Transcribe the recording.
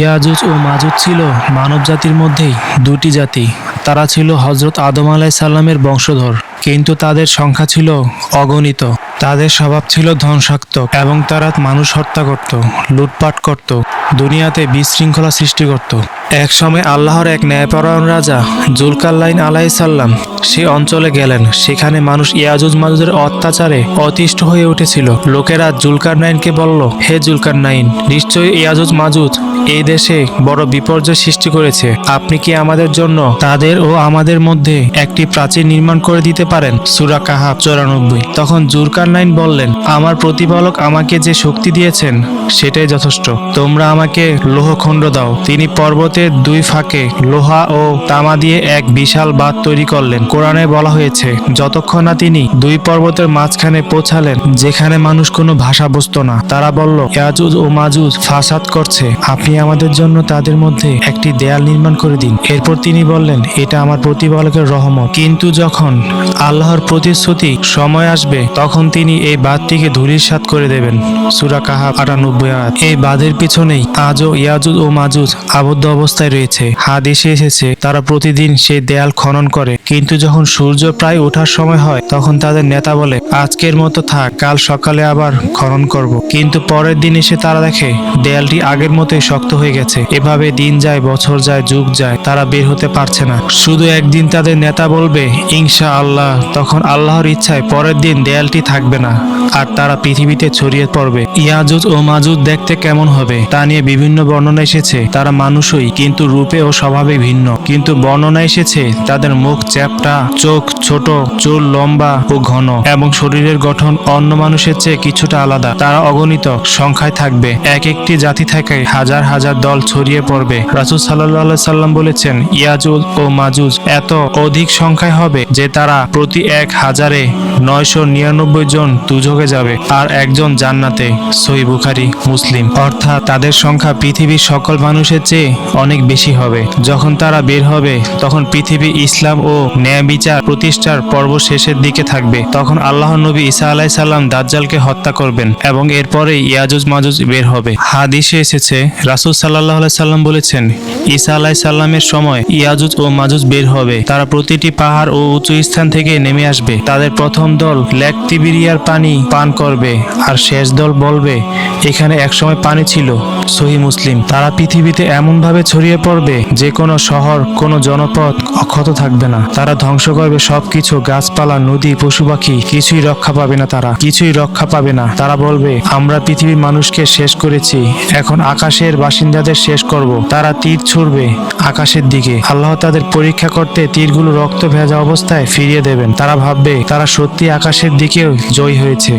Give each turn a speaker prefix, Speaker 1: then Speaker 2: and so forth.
Speaker 1: ইয়াজুজ ও মাজুজ ছিল মানব জাতির মধ্যেই দুটি জাতি। তারা ছিল হজরত আদম আলাই সাল্লামের বংশধর, কিন্তু তাদের সংখ্যা ছিল অগণিত। তাদের স্বভাব ছিল ধ্বংসাত্মক এবং তারা মানুষ হত্যা করত, লুটপাট করত, দুনিয়াতে বিশৃঙ্খলা সৃষ্টি করত। এক সময় আল্লাহর এক ন্যায়পরায়ণ রাজা জুলকাল্লাইন আলাই সাল্লাম সে অঞ্চলে গেলেন। সেখানে মানুষ ইয়াজুজ মাজুজের অত্যাচারে অতিষ্ঠ হয়ে উঠেছিল। লোকেরা জুলকার নাইনকে বলল, হে জুলকার নাইন নিশ্চয়ই ইয়াজুজ মাজুজ এই দেশে বড় বিপর্যয় সৃষ্টি করেছে। আপনি কি আমাদের জন্য তাদের ও আমাদের মধ্যে একটি প্রাচীর নির্মাণ করে দিতে পারেন? সুরা কাহাব চৌরানব্বই। তখন জুলকার নাইন বললেন, আমার প্রতিপালক আমাকে যে শক্তি দিয়েছেন, সেটাই যথেষ্ট। তোমরা আমাকে লোহখণ্ড দাও। তিনি পর্বতের দুই ফাঁকে লোহা ও তামা দিয়ে এক বিশাল বাঁধ তৈরি করলেন। কোরআনে বলা হয়েছে, যতক্ষণ না তিনি দুই পর্বতের মাঝখানে পৌঁছালেন, যেখানে মানুষ কোনো ভাষা বুঝতো না। তারা বলল ইয়াজুজ ও মাজুজ ফাসাদ করছে। আপনি আমাদের জন্য তাদের মধ্যে একটি দেয়াল নির্মাণ করে দিন। এরপর তিনি বললেন, এটা আমার প্রতিপালকের রহমত। কিন্তু যখন আল্লাহর প্রতিশ্রুতি সময় আসবে, তখন তিনি এই বাঁধটিকে ধূলিসাৎ করে দেবেন। সুরা কাহা আটানব্বই আয়াত। এই বাঁধের পিছনেই আজও ইয়াজুজ ও মাজুজ আবদ্ধ অবস্থায় রয়েছে। হাদিসে এসেছে, তারা প্রতিদিন সেই দেয়াল খনন করে। কিন্তু যখন সূর্য প্রায় ওঠার সময় হয়, তখন তাদের নেতা বলে, আজকের মতো থাক, কাল সকালে আবার খনন করব। কিন্তু পরের দিন এসে তারা দেখে, দেয়ালটি আগের মতোই শক্ত হয়ে গেছে। এভাবে দিন যায়, বছর যায়, যুগ যায়, তারা বের হতে পারছে না। শুধু একদিন তাদের নেতা বলবে ইনশা আল্লাহ তখন আল্লাহর ইচ্ছায় পরের দিন দেয়ালটি থাকবে না, আর তারা পৃথিবীতে ছড়িয়ে পড়বে। ইয়াজুজ ও মাজুজ দেখতে কেমন হবে, তা নিয়ে বিভিন্ন বর্ণনা এসেছে। তারা মানুষই কিন্তু রূপে ও স্বভাবে ভিন্ন। কিন্তু বর্ণনা এসেছে, তাদের মুখ চ্যাপটা, চোখ ছোট, চুল লম্বা ও ঘন এবং শরীরের গঠন অন্য মানুষের চেয়ে কিছুটা আলাদা। তারা অগণিত সংখ্যায় থাকবে। এক একটি জাতি থেকে হাজার হাজার দল ছড়িয়ে পড়বে। রাসুল সাল্লাহ সাল্লাম বলেছেন ইয়াজুজ ও মাজুজ এত অধিক সংখ্যায় হবে যে তারা প্রতি এক হাজারে নয়শো নিরানব্বই জন দুযোগে যাবে আর একজন জান্নাতে। সই বুখারি, মুসলিম। অর্থাৎ তাদের সংখ্যা পৃথিবীর সকল মানুষের চেয়ে অনেক বেশি হবে। যখন তারা বের হবে, তখন পৃথিবী ইসলাম ও ন্যায় বিচার প্রতিষ্ঠার পর্ব শেষের দিকে থাকবে। তখন আল্লাহ নবী ঈসা আলাই সাল্লাম দাজ্জালকে হত্যা করবেন এবং এরপরে ইয়াজুজ মাজুজ বের হবে। হাদিসে এসেছে, রাসুল সাল্লাহ সাল্লাম বলেছেন, ঈসা আলাই সাল্লামের সময় ইয়াজুজ ও মাজুজ বের হবে। তারা প্রতিটি পাহাড় ও উঁচু স্থান থেকে নেমে আসবে। তাদের প্রথম দল লেক তিবিরিয়ার পানি পান করবে আর শেষ দল বলবে, এখানে একসময় পানি ছিল। সহি মুসলিম। তারা পৃথিবীতে এমনভাবে ছড়িয়ে পড়বে, যে কোনো শহর, কোনো জনপদ অক্ষত থাকবে না। তারা ধ্বংস করবে সবকিছু, গাছপালা, নদী, পশু পাখি, কিছুই রক্ষা পাবে না তারা, কিছুই রক্ষা পাবে না। তারা বলবে, আমরা পৃথিবীর মানুষকে শেষ করেছি, এখন আকাশের বাসিন্দাদের শেষ করব। তারা তীর ছুড়বে আকাশের দিকে। আল্লাহ তাদের পরীক্ষা করতে তীরগুলো রক্ত ভেজা অবস্থায় ফিরিয়ে দেবেন। তারা ভাববে, তারা সত্যি আকাশের দিকেও জয় হয়েছে।